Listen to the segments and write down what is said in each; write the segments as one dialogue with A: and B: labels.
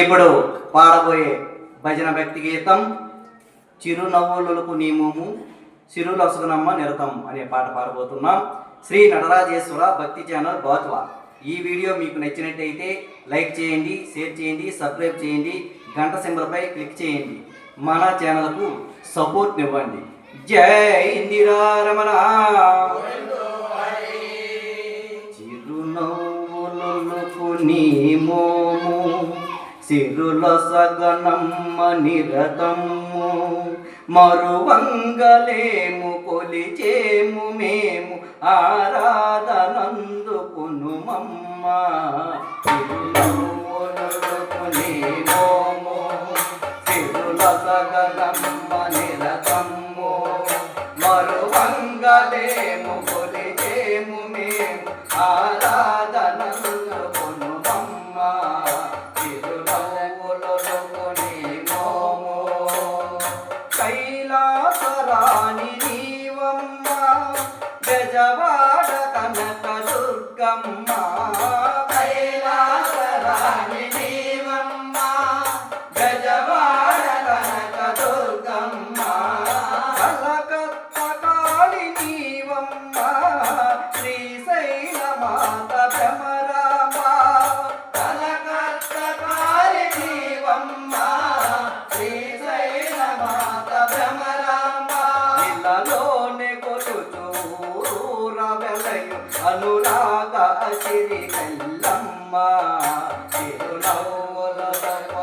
A: ఇప్పుడు పాడబోయే భజన భక్తి గీతం చిరునవ్వులకు నీమోము సిరులసుగునమ్మ నిరతం అనే పాట పాడబోతున్నాం. శ్రీ నటరాజేశ్వర భక్తి ఛానల్ బాత్వా. ఈ వీడియో మీకు నచ్చినట్టయితే లైక్ చేయండి షేర్ చేయండి సబ్స్క్రైబ్ చేయండి గంట సింబల్పై క్లిక్ చేయండి. మన ఛానల్కు సపోర్ట్ ఇవ్వండి జై ఇందిరారమణ రమణ నీ మోము సిరుల సగనమ్మ నిరతము. మరువంగలేము కొలిచేము మేము ఆరాధనందుకును మమ్మ. చిరునవ్వులకు సిరుల సగనమ్మ నిరతము. మరువంగలేము కొలిచేము మేము దుర్గమ్మ కైలాసరాణి నీవమ్మ గజవాడ కనక దుర్గమ్మ కలకత్త కాళి నీవమ్మ శ్రీశైల మాత భ్రమరామ అనురాగ సిరి కల్లమ్మ తిరునవ్వులకొని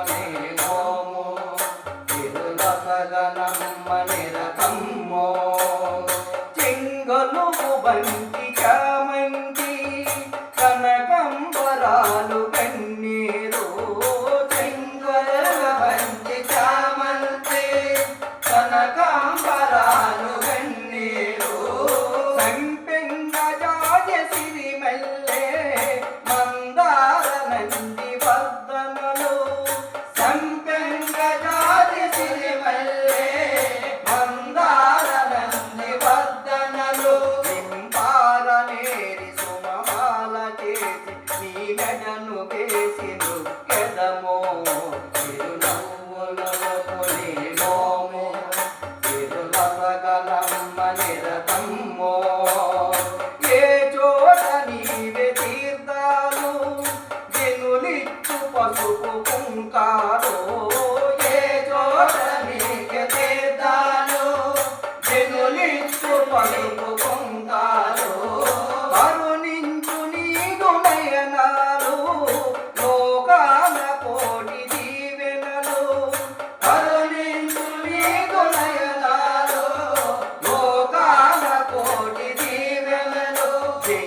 A: que siento.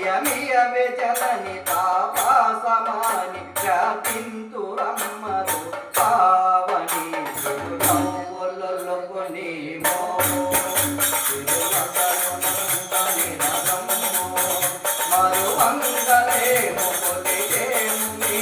A: జయమియవే జనని తాపాసమాని వ్యాపింతురమ్మరు పావని తిరునవ్వులొలుకొని మరువంగలేము కొలిచేము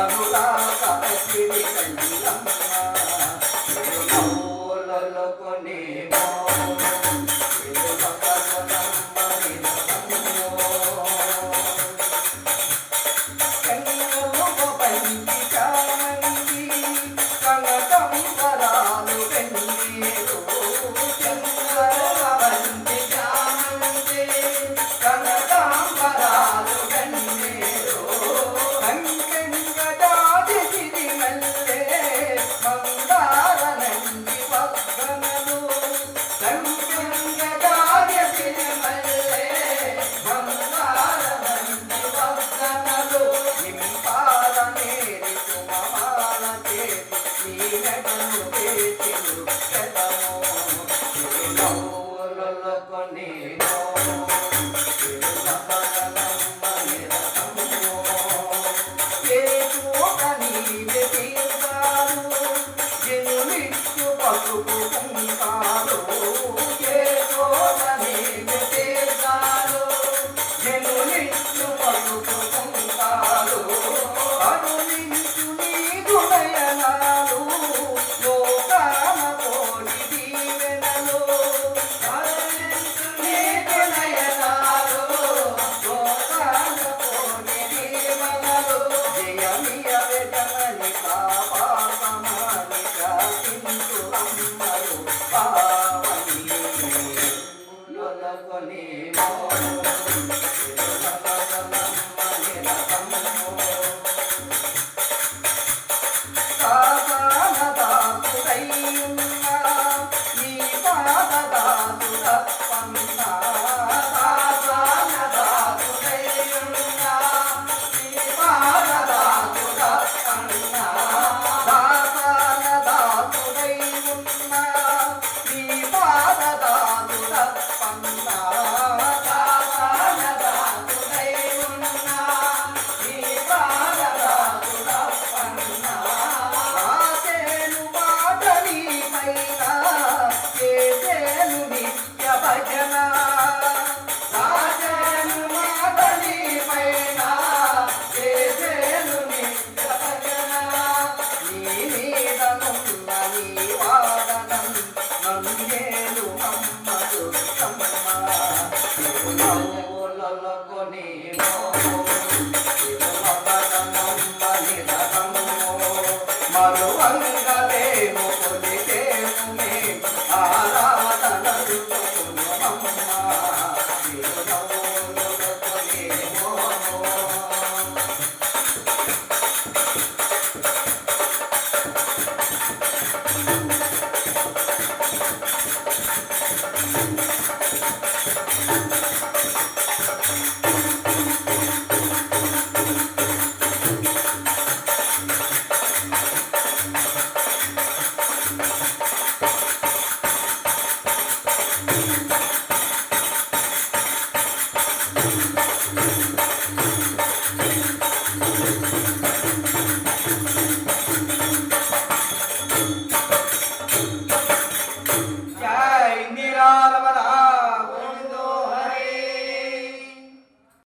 A: అనురాగ